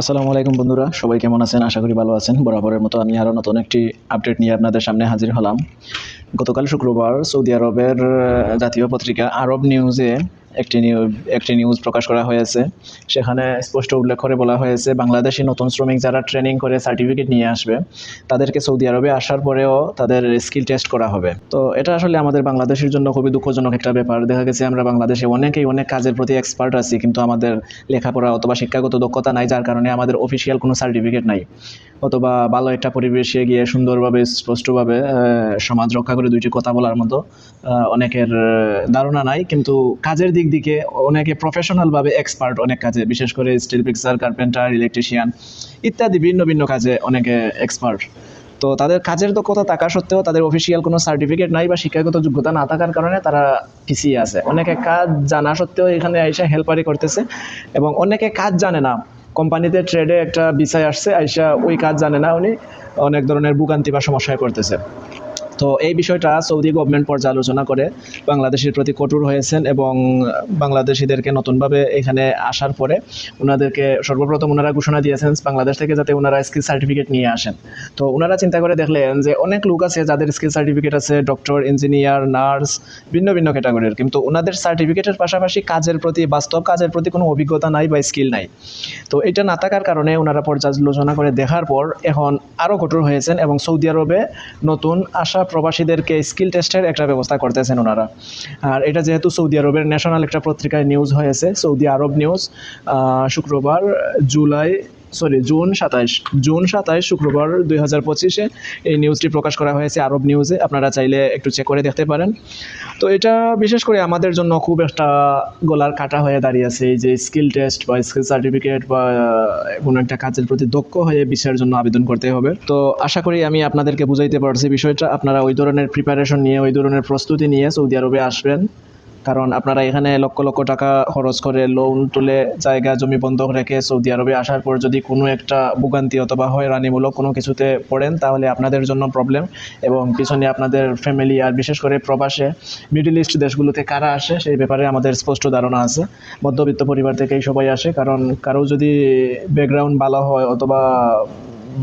আসসালামু আলাইকুম বন্ধুরা, সবাই কেমন আছেন? আশা করি ভালো আছেন। বরাবরের মতো আমি আরও নতুন একটি আপডেট নিয়ে আপনাদের সামনে হাজির হলাম। গতকাল শুক্রবার সৌদি আরবের জাতীয় পত্রিকা আরব নিউজে একটি একটি নিউজ প্রকাশ করা হয়েছে। সেখানে স্পষ্ট উল্লেখ করে বলা হয়েছে, বাংলাদেশি নতুন শ্রমিক যারা ট্রেনিং করে সার্টিফিকেট নিয়ে আসবে, তাদেরকে সৌদি আরবে আসার পরেও তাদের স্কিল টেস্ট করা হবে। তো এটা আসলে আমাদের বাংলাদেশের জন্য খুবই দুঃখজনক একটা ব্যাপার। দেখা গেছে আমরা বাংলাদেশে অনেকেই অনেক কাজের প্রতি এক্সপার্ট আছি, কিন্তু আমাদের লেখাপড়া অথবা শিক্ষাগত দক্ষতা নাই, যার কারণে আমাদের অফিসিয়াল কোনো সার্টিফিকেট নাই। অথবা ভালো একটা পরিবেশে গিয়ে সুন্দরভাবে, স্পষ্টভাবে সমাজ রক্ষা করে দুইটি কথা বলার মতো অনেকের ধারণা নাই, কিন্তু কাজের দিক দিকে অনেকে প্রফেশনালভাবে এক্সপার্ট অনেক কাজে, বিশেষ করে স্টিল পিক্সার কার্পেন্টার ইলেকট্রিশিয়ান ইত্যাদি ভিন্ন ভিন্ন কাজে অনেকে এক্সপার্ট তো তাদের কাজের দক্ষতা থাকা সত্ত্বেও তাদের অফিসিয়াল কোনো সার্টিফিকেট নাই বা শিক্ষাগত যোগ্যতা না থাকার কারণে তারা পিছিয়ে আছে। অনেকে কাজ জানা সত্ত্বেও এখানে আইসা হেল্পারি করতেছে এবং অনেকে কাজ জানে না। কোম্পানিতে ট্রেডে একটা বিষয় আসছে, আইসা ওই কাজ জানে না উনি। অনেক ধরনের ভোগান্তি বা সমস্যায় করতেছে তো এই বিষয়টা সৌদি গভর্নমেন্ট পর্যালোচনা করে বাংলাদেশের প্রতি কঠোর হয়েছেন এবং বাংলাদেশিদেরকে নতুনভাবে এখানে আসার পরে ওনাদেরকে সর্বপ্রথম ওনারা ঘোষণা দিয়েছেন বাংলাদেশ থেকে যাতে ওনারা স্কিল সার্টিফিকেট নিয়ে আসেন। তো ওনারা চিন্তা করে দেখলেন যে অনেক লোক আছে যাদের স্কিল সার্টিফিকেট আছে ডক্টর ইঞ্জিনিয়ার নার্স ভিন্ন ভিন্ন ক্যাটাগরির কিন্তু ওনাদের সার্টিফিকেটের পাশাপাশি কাজের প্রতি বাস্তব কাজের প্রতি কোনো অভিজ্ঞতা নাই বা স্কিল নাই। তো এটা না থাকার কারণে ওনারা পর্যালোচনা করে দেখার পর এখন আরও কঠোর হয়েছেন এবং সৌদি আরবে নতুন আসা প্রবাসীদেরকে স্কিল টেস্টের একটা ব্যবস্থা করতেছেন ওনারা। আর এটা যেহেতু সৌদি আরবের ন্যাশনাল একটা পত্রিকায় নিউজ হয়েছে, সৌদি আরব নিউজ শুক্রবার, জুলাই সরি, জুন সাতাইশ জুন সাতাইশ শুক্রবার দুই হাজার পঁচিশে এই নিউজটি প্রকাশ করা হয়েছে আরব নিউজে আপনারা চাইলে একটু চেক করে দেখতে পারেন। তো এটা বিশেষ করে আমাদের জন্য খুব একটা গলার কাটা হয়ে দাঁড়িয়েছে এই যে স্কিল টেস্ট বা স্কিল সার্টিফিকেট বা কোনো একটা কাজের প্রতি দক্ষ হয়ে বিষয়ের জন্য আবেদন করতে হবে। তো আশা করি আমি আপনাদেরকে বুঝাইতে পারছি বিষয়টা। আপনারা ওই ধরনের প্রিপারেশন নিয়ে, ওই ধরনের প্রস্তুতি নিয়ে সৌদি আরবে আসবেন। কারণ আপনারা এখানে লক্ষ লক্ষ টাকা খরচ করে লোন তুলে জায়গা, জমি বন্ধক রেখে সৌদি আরবে আসার পর যদি কোনো একটা ভোগান্তি অথবা হয়রানিমূলক কোনো কিছুতে পড়েন, তাহলে আপনাদের জন্য প্রবলেম এবং পিছনে আপনাদের ফ্যামিলি আর বিশেষ করে প্রবাসে মিডল ইস্ট দেশগুলোতে কারা আসে, সেই ব্যাপারে আমাদের স্পষ্ট ধারণা আছে। মধ্যবিত্ত পরিবার থেকেই সবাই আসে, কারণ কারও যদি ব্যাকগ্রাউন্ড ভালো হয় অথবা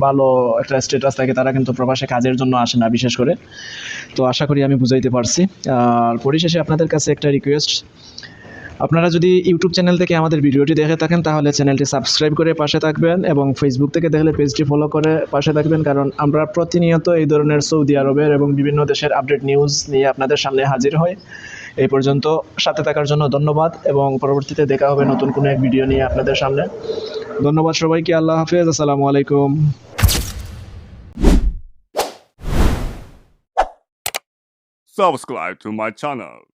ভালো একটা স্ট্যাটাস থাকে, তারা কিন্তু প্রবাসে কাজের জন্য আসে না বিশেষ করে। তো আশা করি আমি বুঝাইতে পারছি। আর পরিশেষে আপনাদের কাছে একটা রিকোয়েস্ট আপনারা যদি ইউটিউব চ্যানেল থেকে আমাদের ভিডিওটি দেখে থাকেন, তাহলে চ্যানেলটি সাবস্ক্রাইব করে পাশে থাকবেন এবং ফেসবুক থেকে দেখলে পেজটি ফলো করে পাশে থাকবেন, কারণ আমরা প্রতিনিয়ত এই ধরনের সৌদি আরবের এবং বিভিন্ন দেশের আপডেট নিউজ নিয়ে আপনাদের সামনে হাজির হই। এই পর্যন্ত সাথে থাকার জন্য ধন্যবাদ এবং পরবর্তীতে দেখা হবে নতুন কোনো এক ভিডিও নিয়ে আপনাদের সামনে। ধন্যবাদ সবাইকে আল্লাহ হাফেজ আসসালামু আলাইকুম subscribe to my channel.